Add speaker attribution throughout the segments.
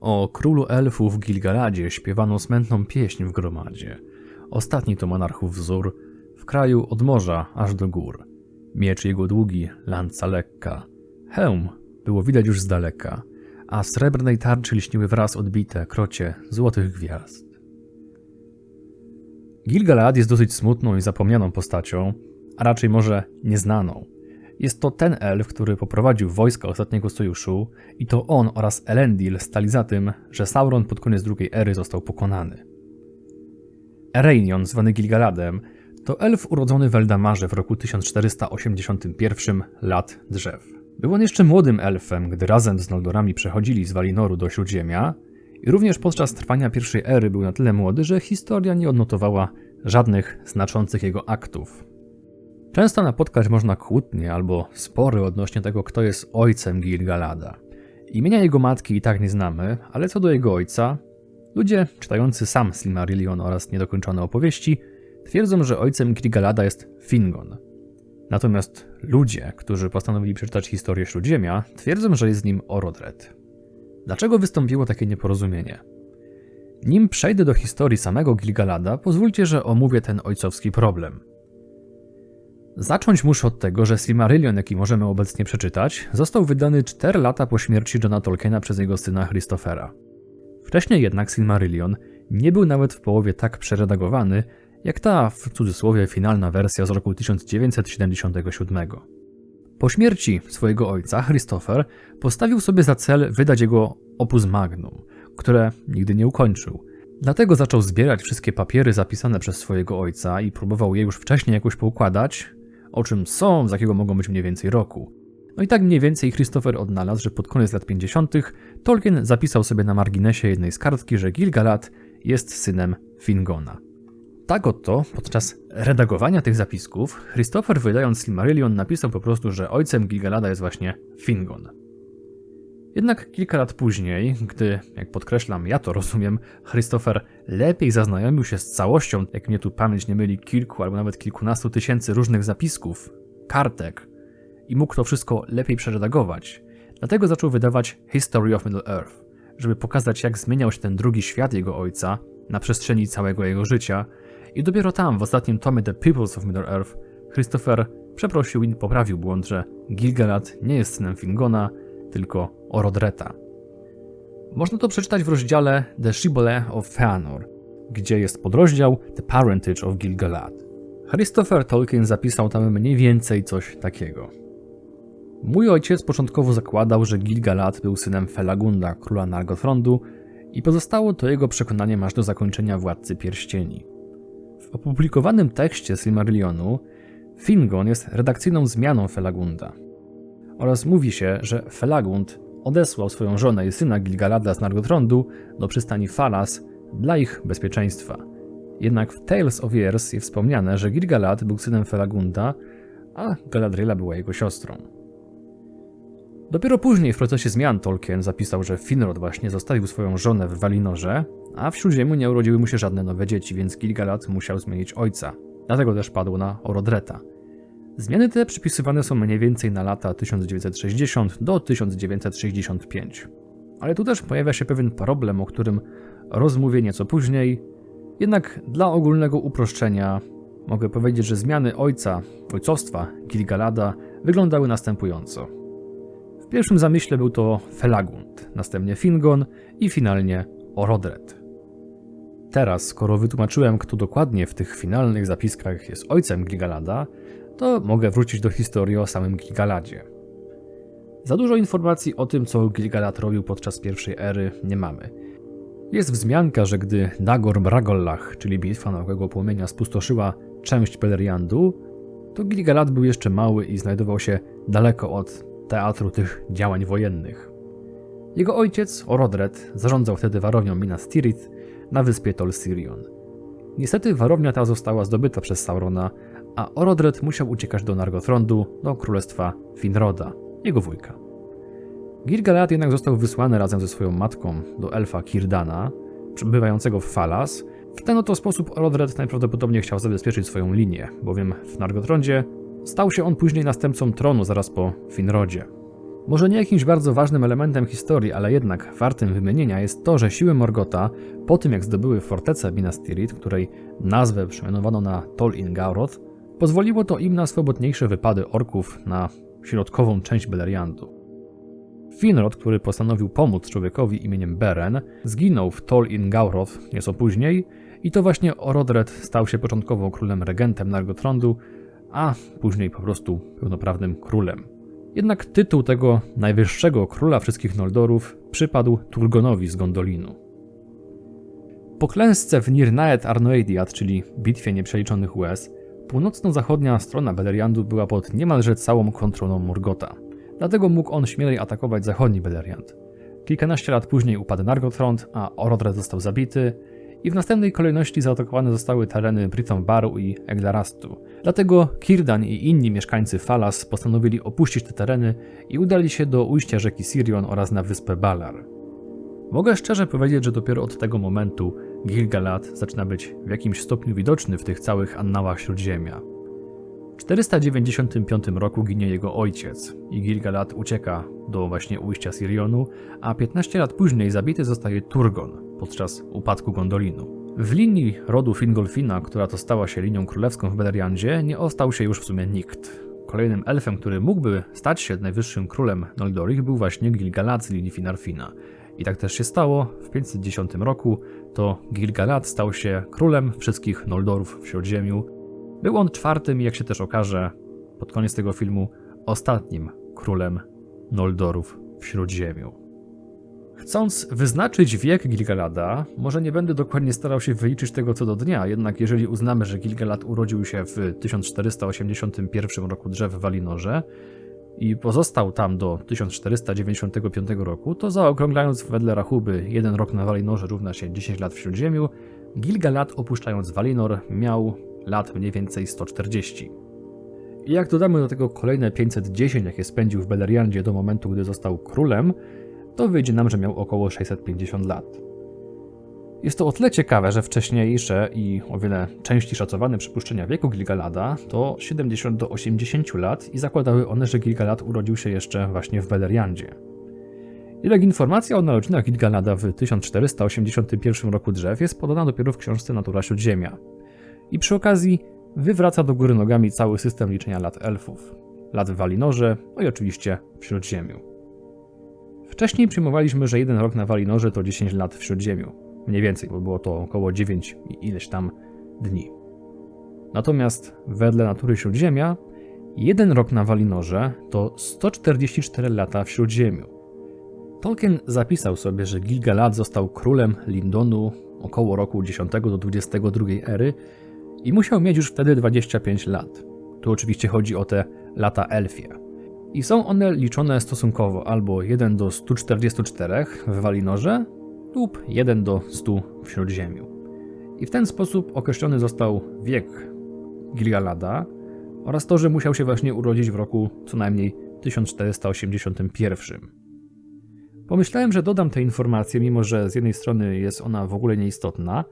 Speaker 1: O królu elfów Gilgaladzie śpiewano smętną pieśń w gromadzie. Ostatni to monarchów wzór, w kraju od morza aż do gór. Miecz jego długi, lanca lekka. Hełm było widać już z daleka, a w srebrnej tarczy lśniły wraz odbite krocie złotych gwiazd. Gilgalad jest dosyć smutną i zapomnianą postacią, a raczej może nieznaną. Jest to ten elf, który poprowadził wojska ostatniego sojuszu i to on oraz Elendil stali za tym, że Sauron pod koniec drugiej ery został pokonany. Ereinion, zwany Gilgaladem, to elf urodzony w Eldamarze w roku 1481 lat drzew. Był on jeszcze młodym elfem, gdy razem z Noldorami przechodzili z Walinoru do Śródziemia i również podczas trwania pierwszej ery był na tyle młody, że historia nie odnotowała żadnych znaczących jego aktów. Często napotkać można kłótnie albo spory odnośnie tego, kto jest ojcem Gilgalada. Imienia jego matki i tak nie znamy, ale co do jego ojca, ludzie czytający sam Silmarillion oraz niedokończone opowieści twierdzą, że ojcem Gilgalada jest Fingon. Natomiast ludzie, którzy postanowili przeczytać historię Śródziemia, twierdzą, że jest nim Orodred. Dlaczego wystąpiło takie nieporozumienie? Nim przejdę do historii samego Gilgalada, pozwólcie, że omówię ten ojcowski problem – Zacząć muszę od tego, że Silmarillion, jaki możemy obecnie przeczytać, został wydany 4 lata po śmierci Johna Tolkiena przez jego syna Christophera. Wcześniej jednak Silmarillion nie był nawet w połowie tak przeredagowany, jak ta, w cudzysłowie, finalna wersja z roku 1977. Po śmierci swojego ojca, Christopher postawił sobie za cel wydać jego opus magnum, które nigdy nie ukończył. Dlatego zaczął zbierać wszystkie papiery zapisane przez swojego ojca i próbował je już wcześniej jakoś poukładać, o czym są, z jakiego mogą być mniej więcej roku. No i tak mniej więcej Christopher odnalazł, że pod koniec lat 50. Tolkien zapisał sobie na marginesie jednej z kartki, że Gilgalad jest synem Fingona. Tak oto, podczas redagowania tych zapisków, Christopher wydając Silmarillion napisał po prostu, że ojcem Gilgalada jest właśnie Fingon. Jednak kilka lat później, gdy, jak podkreślam, ja to rozumiem, Christopher lepiej zaznajomił się z całością, jak mnie tu pamięć nie myli, kilku albo nawet kilkunastu tysięcy różnych zapisków, kartek i mógł to wszystko lepiej przeredagować. Dlatego zaczął wydawać History of Middle Earth, żeby pokazać, jak zmieniał się ten drugi świat jego ojca na przestrzeni całego jego życia. I dopiero tam, w ostatnim tomie The Peoples of Middle Earth, Christopher przeprosił i poprawił błąd, że Gilgalad nie jest synem Fingona, tylko Orodreta. Można to przeczytać w rozdziale The Shibboleth of Feanor, gdzie jest podrozdział The Parentage of Gilgalad. Christopher Tolkien zapisał tam mniej więcej coś takiego. Mój ojciec początkowo zakładał, że Gilgalad był synem Felagunda, króla Nargothronu i pozostało to jego przekonaniem aż do zakończenia Władcy Pierścieni. W opublikowanym tekście Silmarillionu Fingon jest redakcyjną zmianą Felagunda – oraz mówi się, że Felagund odesłał swoją żonę i syna Gilgalada z Nargothronu do przystani Falas dla ich bezpieczeństwa. Jednak w Tales of Years jest wspomniane, że Gilgalad był synem Felagunda, a Galadriela była jego siostrą. Dopiero później w procesie zmian Tolkien zapisał, że Finrod właśnie zostawił swoją żonę w Walinorze, a w Śródziemiu nie urodziły mu się żadne nowe dzieci, więc Gilgalad musiał zmienić ojca. Dlatego też padł na Orodreta. Zmiany te przypisywane są mniej więcej na lata 1960 do 1965. Ale tu też pojawia się pewien problem, o którym rozmówię nieco później. Jednak dla ogólnego uproszczenia mogę powiedzieć, że zmiany ojca, ojcostwa Gilgalada wyglądały następująco. W pierwszym zamyśle był to Felagund, następnie Fingon i finalnie Orodred. Teraz, skoro wytłumaczyłem, kto dokładnie w tych finalnych zapiskach jest ojcem Gilgalada, to mogę wrócić do historii o samym Gilgaladzie. Za dużo informacji o tym, co Gilgalad robił podczas pierwszej ery, nie mamy. Jest wzmianka, że gdy Dagor Bragollach, czyli bitwa Nowego Płomienia, spustoszyła część Beleriandu, to Gilgalad był jeszcze mały i znajdował się daleko od teatru tych działań wojennych. Jego ojciec, Orodred, zarządzał wtedy warownią Minas Tirith na wyspie Tol Sirion. Niestety warownia ta została zdobyta przez Saurona, a Orodred musiał uciekać do Nargothronu, do królestwa Finroda, jego wujka. Gilgalad jednak został wysłany razem ze swoją matką do elfa Kirdana, przebywającego w Falas. W ten oto sposób Orodred najprawdopodobniej chciał zabezpieczyć swoją linię, bowiem w Nargothrądzie stał się on później następcą tronu zaraz po Finrodzie. Może nie jakimś bardzo ważnym elementem historii, ale jednak wartym wymienienia jest to, że siły Morgota, po tym jak zdobyły fortecę Minas Tirith, której nazwę przemianowano na Tol in Gauroth, pozwoliło to im na swobodniejsze wypady orków na środkową część Beleriandu. Finrod, który postanowił pomóc człowiekowi imieniem Beren, zginął w Tol in Gauroth nieco później i to właśnie Orodred stał się początkowo królem regentem Nargothronu, a później po prostu pełnoprawnym królem. Jednak tytuł tego najwyższego króla wszystkich Noldorów przypadł Turgonowi z Gondolinu. Po klęsce w Nirnaet Arnoediad, czyli bitwie nieprzeliczonych łez, północno-zachodnia strona Beleriandu była pod niemalże całą kontrolą Morgota. Dlatego mógł on śmielej atakować zachodni Beleriand. Kilkanaście lat później upadł Nargothrond, a Orodred został zabity, i w następnej kolejności zaatakowane zostały tereny Briton Baru i Eglarastu. Dlatego Kirdan i inni mieszkańcy Falas postanowili opuścić te tereny i udali się do ujścia rzeki Sirion oraz na wyspę Balar. Mogę szczerze powiedzieć, że dopiero od tego momentu Gilgalad zaczyna być w jakimś stopniu widoczny w tych całych annałach Śródziemia. W 495 roku ginie jego ojciec i Gilgalad ucieka do właśnie ujścia Sirionu, a 15 lat później zabity zostaje Turgon, podczas upadku Gondolinu. W linii rodu Fingolfina, która to stała się linią królewską w Beleriandzie, nie ostał się już w sumie nikt. Kolejnym elfem, który mógłby stać się najwyższym królem Noldorich był właśnie Gilgalad z linii Finarfina. I tak też się stało. W 510 roku to Gilgalad stał się królem wszystkich Noldorów w Śródziemiu. Był on czwartym, jak się też okaże pod koniec tego filmu, ostatnim królem Noldorów w Śródziemiu. Chcąc wyznaczyć wiek Gilgalada, może nie będę dokładnie starał się wyliczyć tego co do dnia, jednak jeżeli uznamy, że Gilgalad urodził się w 1481 roku drzew w Walinorze i pozostał tam do 1495 roku, to zaokrąglając wedle rachuby jeden rok na Walinorze równa się 10 lat w Śródziemiu, Gilgalad opuszczając Walinor miał lat mniej więcej 140. I jak dodamy do tego kolejne 510, jakie spędził w Beleriandzie do momentu, gdy został królem, to wyjdzie nam, że miał około 650 lat. Jest to o tyle ciekawe, że wcześniejsze i o wiele częściej szacowane przypuszczenia wieku Gilgalada to 70 do 80 lat i zakładały one, że Gilgalad urodził się jeszcze właśnie w Beleriandzie. Jednak informacja o narodzinach Gilgalada w 1481 roku drzew jest podana dopiero w książce Natura Śródziemia. I przy okazji wywraca do góry nogami cały system liczenia lat elfów. Lat w Walinorze, no i oczywiście w Śródziemiu. Wcześniej przyjmowaliśmy, że jeden rok na Walinorze to 10 lat w Śródziemiu. Mniej więcej, bo było to około 9 i ileś tam dni. Natomiast wedle natury Śródziemia, jeden rok na Walinorze to 144 lata w Śródziemiu. Tolkien zapisał sobie, że Gilgalad został królem Lindonu około roku 10 do 22 ery i musiał mieć już wtedy 25 lat. Tu oczywiście chodzi o te lata elfie i są one liczone stosunkowo albo 1 do 144 w Walinorze lub 1 do 100 w Śródziemiu. I w ten sposób określony został wiek Gilgalada oraz to, że musiał się właśnie urodzić w roku co najmniej 1481. Pomyślałem, że dodam tę informację, mimo że z jednej strony jest ona w ogóle nieistotna,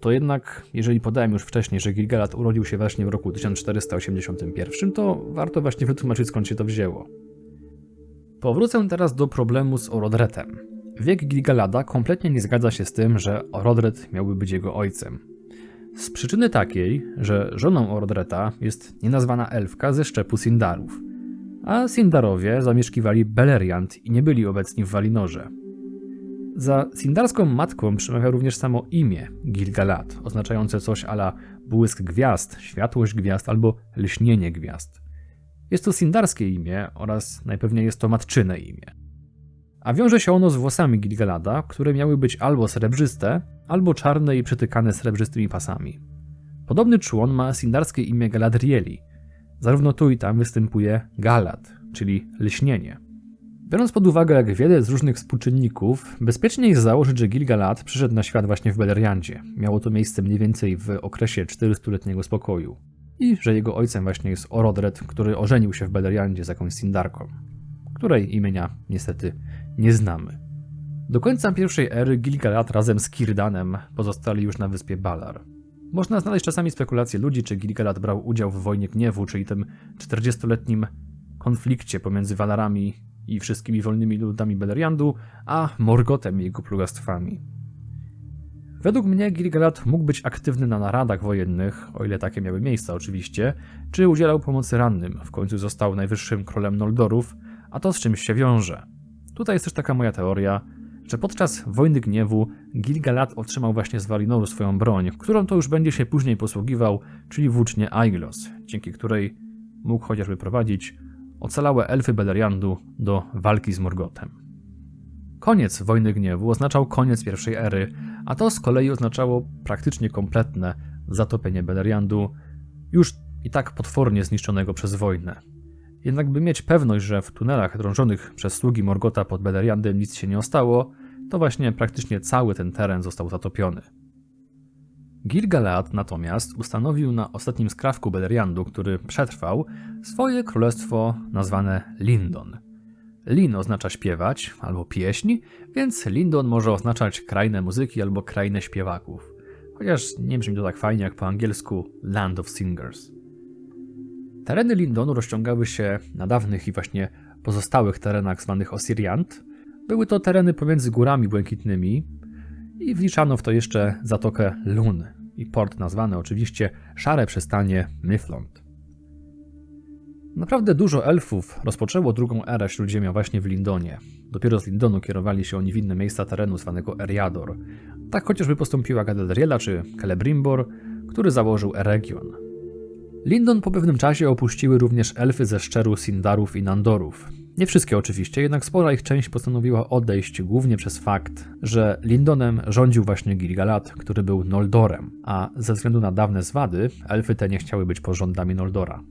Speaker 1: to jednak, jeżeli podałem już wcześniej, że Gilgalad urodził się właśnie w roku 1481, to warto właśnie wytłumaczyć skąd się to wzięło. Powrócę teraz do problemu z Orodretem. Wiek Gilgalada kompletnie nie zgadza się z tym, że Orodret miałby być jego ojcem. Z przyczyny takiej, że żoną Orodreta jest nienazwana elfka ze szczepu Sindarów, a Sindarowie zamieszkiwali Beleriand i nie byli obecni w Walinorze. Za sindarską matką przemawia również samo imię Gilgalad, oznaczające coś ala błysk gwiazd, światłość gwiazd albo lśnienie gwiazd. Jest to sindarskie imię oraz najpewniej jest to matczyne imię. A wiąże się ono z włosami Gilgalada, które miały być albo srebrzyste, albo czarne i przytykane srebrzystymi pasami. Podobny człon ma sindarskie imię Galadrieli. Zarówno tu i tam występuje Galad, czyli lśnienie. Biorąc pod uwagę, jak wiele z różnych współczynników, bezpiecznie jest założyć, że Gilgalad przyszedł na świat właśnie w Beleriandzie. Miało to miejsce mniej więcej w okresie 400-letniego spokoju. I że jego ojcem właśnie jest Orodred, który ożenił się w Beleriandzie z jakąś Sindarką, której imienia niestety nie znamy. Do końca pierwszej ery Gilgalad razem z Kirdanem pozostali już na wyspie Balar. Można znaleźć czasami spekulacje ludzi, czy Gilgalad brał udział w wojnie gniewu, czyli tym 40-letnim konflikcie pomiędzy Walarami i wszystkimi wolnymi ludami Beleriandu, a Morgotem i jego królestwami. Według mnie Gilgalad mógł być aktywny na naradach wojennych, o ile takie miały miejsce oczywiście, czy udzielał pomocy rannym, w końcu został najwyższym królem Noldorów, a to z czymś się wiąże. Tutaj jest też taka moja teoria, że podczas Wojny Gniewu Gilgalad otrzymał właśnie z Valinoru swoją broń, którą to już będzie się później posługiwał, czyli włócznie Aiglos, dzięki której mógł chociażby prowadzić ocalałe elfy Beleriandu do walki z Morgotem. Koniec Wojny Gniewu oznaczał koniec pierwszej ery, a to z kolei oznaczało praktycznie kompletne zatopienie Beleriandu, już i tak potwornie zniszczonego przez wojnę. Jednak by mieć pewność, że w tunelach drążonych przez sługi Morgota pod Beleriandem nic się nie ostało, to właśnie praktycznie cały ten teren został zatopiony. Gil-galad natomiast ustanowił na ostatnim skrawku Beleriandu, który przetrwał, swoje królestwo nazwane Lindon. Lin oznacza śpiewać albo pieśń, więc Lindon może oznaczać krainę muzyki albo krainę śpiewaków. Chociaż nie brzmi to tak fajnie jak po angielsku Land of Singers. Tereny Lindonu rozciągały się na dawnych i właśnie pozostałych terenach zwanych Osiriant. Były to tereny pomiędzy górami błękitnymi i wliczano w to jeszcze zatokę Lun i port nazwany oczywiście Szare Przystanie Myflond. Naprawdę dużo elfów rozpoczęło drugą erę Śródziemia właśnie w Lindonie. Dopiero z Lindonu kierowali się oni w inne miejsca terenu zwanego Eriador. Tak chociażby postąpiła Galadriela czy Celebrimbor, który założył Eregion. Lindon po pewnym czasie opuściły również elfy ze szczeru Sindarów i Nandorów. Nie wszystkie oczywiście, jednak spora ich część postanowiła odejść głównie przez fakt, że Lindonem rządził właśnie Gilgalad, który był Noldorem, a ze względu na dawne zwady, elfy te nie chciały być porządami Noldora.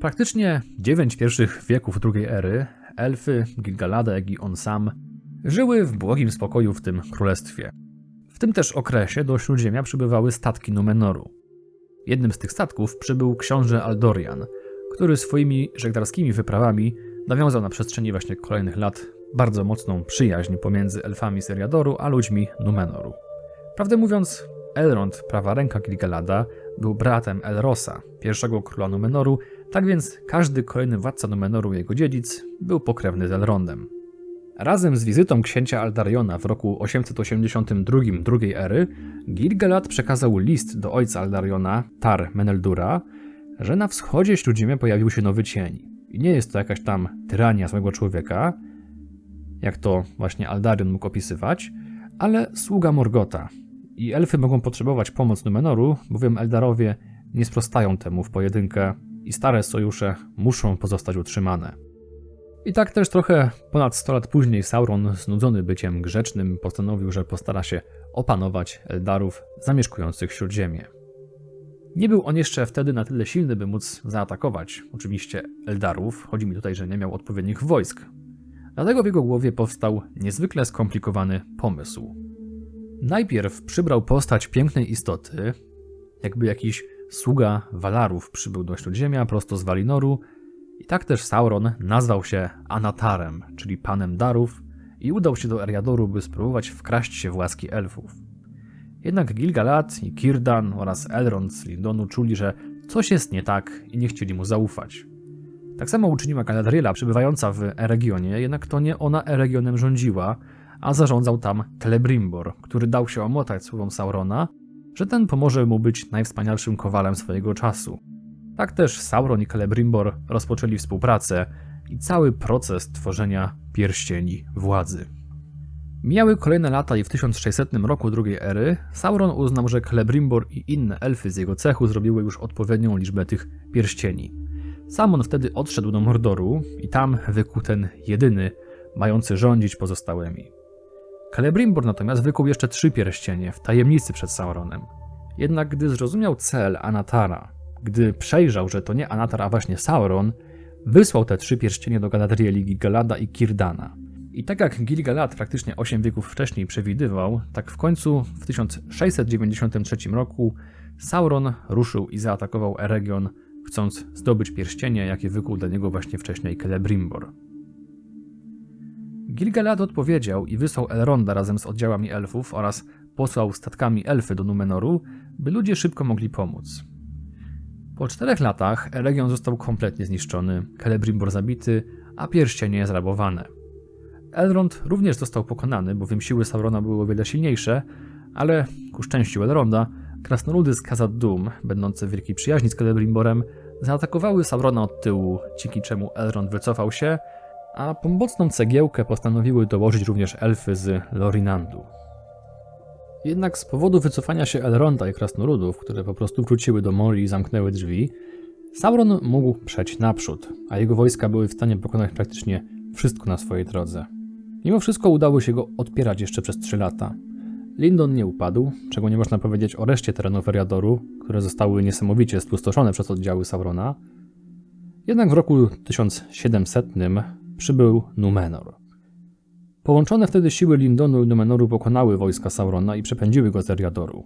Speaker 1: Praktycznie dziewięć pierwszych wieków drugiej ery elfy, Gilgalada, jak i on sam żyły w błogim spokoju w tym królestwie. W tym też okresie do Śródziemia przybywały statki Numenoru. Jednym z tych statków przybył książę Aldorian, który swoimi żeglarskimi wyprawami nawiązał na przestrzeni właśnie kolejnych lat bardzo mocną przyjaźń pomiędzy elfami Seriadoru a ludźmi Numenoru. Prawdę mówiąc, Elrond, prawa ręka Gilgalada, był bratem Elrosa, pierwszego króla Numenoru, tak więc każdy kolejny władca Numenoru jego dziedzic był pokrewny z Elrondem. Razem z wizytą księcia Aldariona w roku 882 drugiej ery, Gilgalad przekazał list do ojca Aldariona, Tar Meneldura, że na wschodzie Śródziemia pojawił się nowy cień. I nie jest to jakaś tam tyrania złego człowieka, jak to właśnie Aldarion mógł opisywać, ale sługa Morgota. I elfy mogą potrzebować pomoc Numenoru, bowiem Eldarowie nie sprostają temu w pojedynkę i stare sojusze muszą pozostać utrzymane. I tak też trochę ponad 100 lat później Sauron, znudzony byciem grzecznym, postanowił, że postara się opanować Eldarów zamieszkujących Śródziemie. Nie był on jeszcze wtedy na tyle silny, by móc zaatakować oczywiście Eldarów. Chodzi mi tutaj, że nie miał odpowiednich wojsk. Dlatego w jego głowie powstał niezwykle skomplikowany pomysł. Najpierw przybrał postać pięknej istoty, jakby jakiś sługa Walarów przybył do Śródziemia prosto z Walinoru i tak też Sauron nazwał się Anatarem, czyli panem darów i udał się do Eriadoru, by spróbować wkraść się w łaski elfów. Jednak Gilgalad i Kirdan oraz Elrond z Lindonu czuli, że coś jest nie tak i nie chcieli mu zaufać. Tak samo uczyniła Galadriela przybywająca w Eregionie, jednak to nie ona Eregionem rządziła, a zarządzał tam Celebrimbor, który dał się omotać słowom Saurona, że ten pomoże mu być najwspanialszym kowalem swojego czasu. Tak też Sauron i Celebrimbor rozpoczęli współpracę i cały proces tworzenia pierścieni władzy. Mijały kolejne lata i w 1600 roku drugiej ery Sauron uznał, że Celebrimbor i inne elfy z jego cechu zrobiły już odpowiednią liczbę tych pierścieni. Sam on wtedy odszedł do Mordoru i tam wykuł ten jedyny, mający rządzić pozostałymi. Celebrimbor natomiast wykuł jeszcze trzy pierścienie w tajemnicy przed Sauronem. Jednak gdy zrozumiał cel Anatara, gdy przejrzał, że to nie Anatar, a właśnie Sauron, wysłał te trzy pierścienie do Galadrieli, Gilgalada i Kirdana. I tak jak Gilgalad praktycznie 8 wieków wcześniej przewidywał, tak w końcu w 1693 roku Sauron ruszył i zaatakował Eregion, chcąc zdobyć pierścienie, jakie wykuł dla niego właśnie wcześniej Celebrimbor. Gilgalad odpowiedział i wysłał Elronda razem z oddziałami elfów oraz posłał statkami elfy do Numenoru, by ludzie szybko mogli pomóc. Po czterech latach region został kompletnie zniszczony, Celebrimbor zabity, a pierścienie zrabowane. Elrond również został pokonany, bowiem siły Saurona były o wiele silniejsze, ale ku szczęściu Elronda, krasnoludy z Khazad Dum, będące w wielkiej przyjaźni z Celebrimborem, zaatakowały Saurona od tyłu, dzięki czemu Elrond wycofał się, a pomocną cegiełkę postanowiły dołożyć również elfy z Lorinandu. Jednak z powodu wycofania się Elronda i krasnoludów, które po prostu wróciły do Mori i zamknęły drzwi, Sauron mógł przejść naprzód, a jego wojska były w stanie pokonać praktycznie wszystko na swojej drodze. Mimo wszystko udało się go odpierać jeszcze przez trzy lata. Lindon nie upadł, czego nie można powiedzieć o reszcie terenów Eriadoru, które zostały niesamowicie spustoszone przez oddziały Saurona. Jednak w roku 1700 przybył Numenor. Połączone wtedy siły Lindonu i Numenoru pokonały wojska Saurona i przepędziły go z Eriadoru.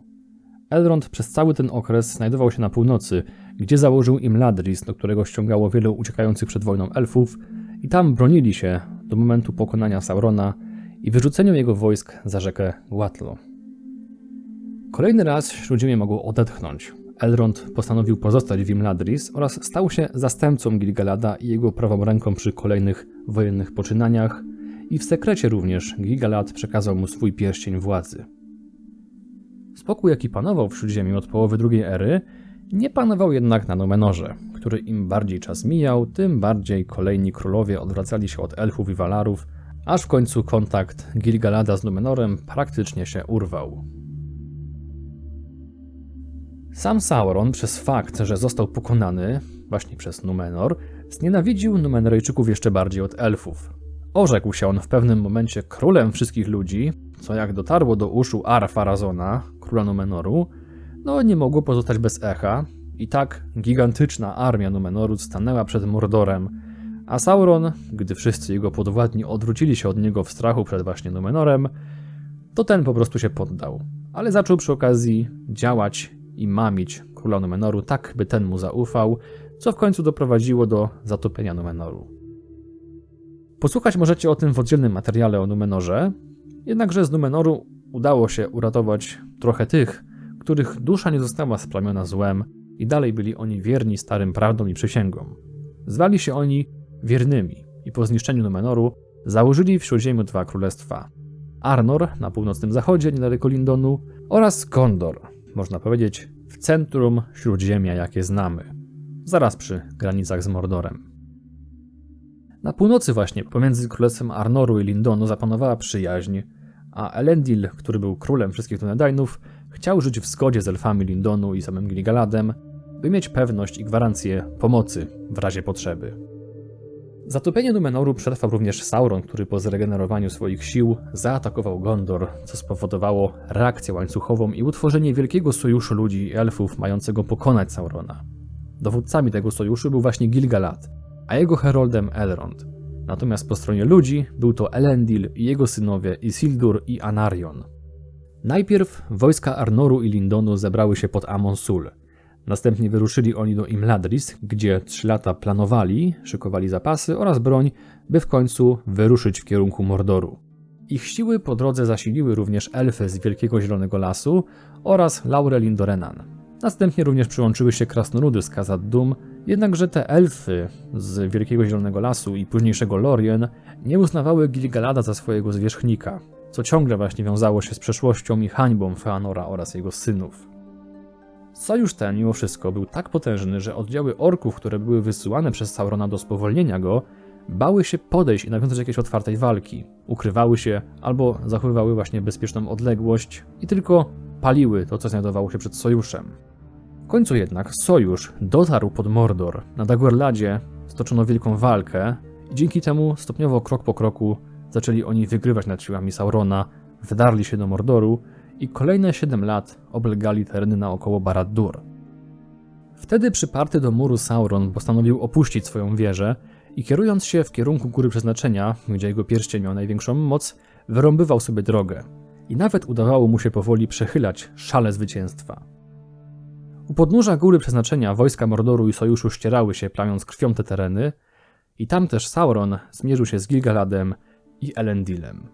Speaker 1: Elrond przez cały ten okres znajdował się na północy, gdzie założył im Ladris, do którego ściągało wielu uciekających przed wojną elfów i tam bronili się do momentu pokonania Saurona i wyrzucenia jego wojsk za rzekę Łatlo. Kolejny raz Śródziemie mogło odetchnąć. Elrond postanowił pozostać w Imladris oraz stał się zastępcą Gilgalada i jego prawą ręką przy kolejnych wojennych poczynaniach i w sekrecie również Gilgalad przekazał mu swój pierścień władzy. Spokój, jaki panował w Śródziemiu od połowy drugiej ery, nie panował jednak na Numenorze, który im bardziej czas mijał, tym bardziej kolejni królowie odwracali się od elfów i walarów, aż w końcu kontakt Gilgalada z Numenorem praktycznie się urwał. Sam Sauron przez fakt, że został pokonany właśnie przez Numenor, znienawidził Numenorejczyków jeszcze bardziej od elfów. Orzekł się on w pewnym momencie królem wszystkich ludzi, co jak dotarło do uszu Ar-Farazona, króla Numenoru, no nie mogło pozostać bez echa. I tak gigantyczna armia Numenoru stanęła przed Mordorem, a Sauron, gdy wszyscy jego podwładni odwrócili się od niego w strachu przed właśnie Numenorem, to ten po prostu się poddał, ale zaczął przy okazji działać i mamić króla Numenoru tak, by ten mu zaufał, co w końcu doprowadziło do zatopienia Numenoru. Posłuchać możecie o tym w oddzielnym materiale o Numenorze, jednakże z Numenoru udało się uratować trochę tych, których dusza nie została splamiona złem i dalej byli oni wierni starym prawdom i przysięgom. Zwali się oni wiernymi i po zniszczeniu Numenoru założyli w Śródziemiu dwa królestwa. Arnor na północnym zachodzie, niedaleko Lindonu oraz Gondor, można powiedzieć w centrum Śródziemia, jakie znamy, zaraz przy granicach z Mordorem. Na północy właśnie, pomiędzy królestwem Arnoru i Lindonu zapanowała przyjaźń, a Elendil, który był królem wszystkich Dunedainów, chciał żyć w zgodzie z elfami Lindonu i samym Gilgaladem, by mieć pewność i gwarancję pomocy w razie potrzeby. Zatopienie Numenoru przetrwał również Sauron, który po zregenerowaniu swoich sił zaatakował Gondor, co spowodowało reakcję łańcuchową i utworzenie wielkiego sojuszu ludzi i elfów mającego pokonać Saurona. Dowódcami tego sojuszu był właśnie Gilgalad, a jego heroldem Elrond. Natomiast po stronie ludzi był to Elendil i jego synowie Isildur i Anarion. Najpierw wojska Arnoru i Lindonu zebrały się pod Amon-Sul. Następnie wyruszyli oni do Imladris, gdzie trzy lata planowali, szykowali zapasy oraz broń, by w końcu wyruszyć w kierunku Mordoru. Ich siły po drodze zasiliły również elfy z Wielkiego Zielonego Lasu oraz Laurelin Dorenan. Następnie również przyłączyły się krasnoludy z Khazad Dum, Jednakże te elfy z Wielkiego Zielonego Lasu i późniejszego Lorien nie uznawały Gilgalada za swojego zwierzchnika, co ciągle właśnie wiązało się z przeszłością i hańbą Feanora oraz jego synów. Sojusz ten mimo wszystko był tak potężny, że oddziały orków, które były wysyłane przez Saurona do spowolnienia go, bały się podejść i nawiązać jakiejś otwartej walki. Ukrywały się albo zachowywały właśnie bezpieczną odległość i tylko paliły to, co znajdowało się przed sojuszem. W końcu jednak sojusz dotarł pod Mordor. Na Dagorladzie stoczono wielką walkę i dzięki temu stopniowo krok po kroku zaczęli oni wygrywać nad siłami Saurona, wdarli się do Mordoru i kolejne 7 lat oblegali tereny naokoło Barad-dûr. Wtedy przyparty do muru Sauron postanowił opuścić swoją wieżę i kierując się w kierunku Góry Przeznaczenia, gdzie jego pierścień miał największą moc, wyrąbywał sobie drogę. I nawet udawało mu się powoli przechylać szale zwycięstwa. U podnóża góry przeznaczenia wojska Mordoru i Sojuszu ścierały się, plamiąc krwią te tereny, i tam też Sauron zmierzył się z Gilgaladem i Elendilem.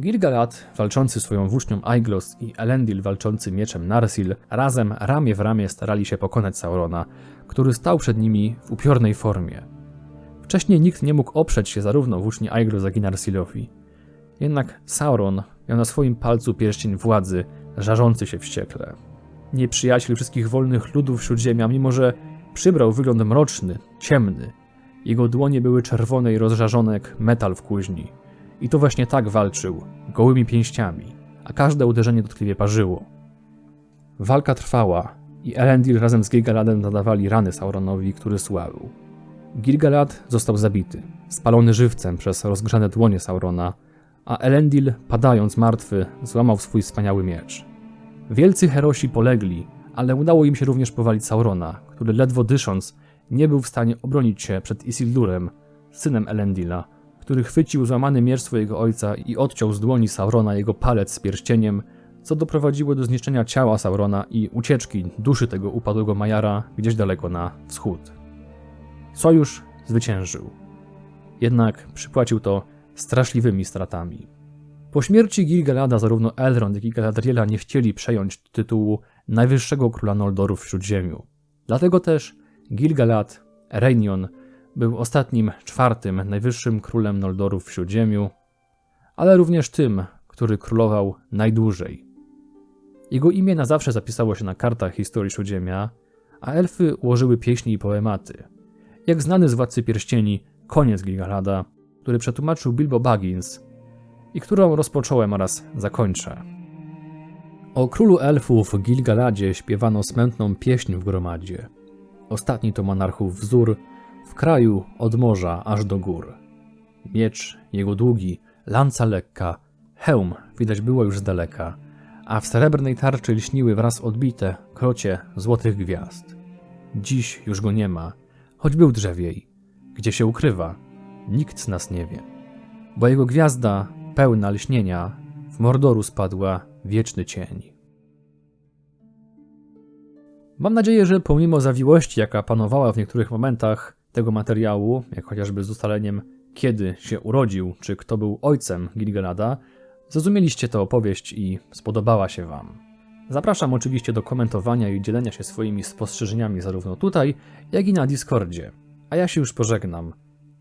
Speaker 1: Gilgalad, walczący swoją włócznią Aiglos i Elendil walczący mieczem Narsil, razem ramię w ramię starali się pokonać Saurona, który stał przed nimi w upiornej formie. Wcześniej nikt nie mógł oprzeć się zarówno włóczni Aigros, jak i Narsilowi. Jednak Sauron miał na swoim palcu pierścień władzy, żarzący się wściekle. Nieprzyjaciel wszystkich wolnych ludów Śródziemia, mimo że przybrał wygląd mroczny, ciemny. Jego dłonie były czerwone i rozżarzone jak metal w kuźni. I to właśnie tak walczył, gołymi pięściami, a każde uderzenie dotkliwie parzyło. Walka trwała i Elendil razem z Gilgaladem zadawali rany Sauronowi, który słabł. Gilgalad został zabity, spalony żywcem przez rozgrzane dłonie Saurona, a Elendil, padając martwy, złamał swój wspaniały miecz. Wielcy herosi polegli, ale udało im się również powalić Saurona, który ledwo dysząc nie był w stanie obronić się przed Isildurem, synem Elendila, który chwycił złamany miecz swojego ojca i odciął z dłoni Saurona jego palec z pierścieniem, co doprowadziło do zniszczenia ciała Saurona i ucieczki duszy tego upadłego Majara gdzieś daleko na wschód. Sojusz zwyciężył. Jednak przypłacił to straszliwymi stratami. Po śmierci Gilgalada zarówno Elrond, jak i Galadriela nie chcieli przejąć tytułu najwyższego króla Noldoru w Śródziemiu. Dlatego też Gilgalad, Reinion, był ostatnim, czwartym, najwyższym królem Noldoru w Śródziemiu, ale również tym, który królował najdłużej. Jego imię na zawsze zapisało się na kartach historii Śródziemia, a elfy ułożyły pieśni i poematy. Jak znany z Władcy Pierścieni, koniec Gilgalada, który przetłumaczył Bilbo Baggins i którą rozpocząłem oraz zakończę. O królu elfów Gilgaladzie śpiewano smętną pieśń w gromadzie. Ostatni to monarchów wzór, w kraju od morza aż do gór. Miecz jego długi, lanca lekka, hełm widać było już z daleka, a w srebrnej tarczy lśniły wraz odbite krocie złotych gwiazd. Dziś już go nie ma, choć był drzewiej. Gdzie się ukrywa, nikt z nas nie wie. Bo jego gwiazda, pełna lśnienia, w Mordoru spadła wieczny cień. Mam nadzieję, że pomimo zawiłości, jaka panowała w niektórych momentach tego materiału, jak chociażby z ustaleniem, kiedy się urodził, czy kto był ojcem Gilgalada, zrozumieliście tę opowieść i spodobała się Wam. Zapraszam oczywiście do komentowania i dzielenia się swoimi spostrzeżeniami zarówno tutaj, jak i na Discordzie. A ja się już pożegnam.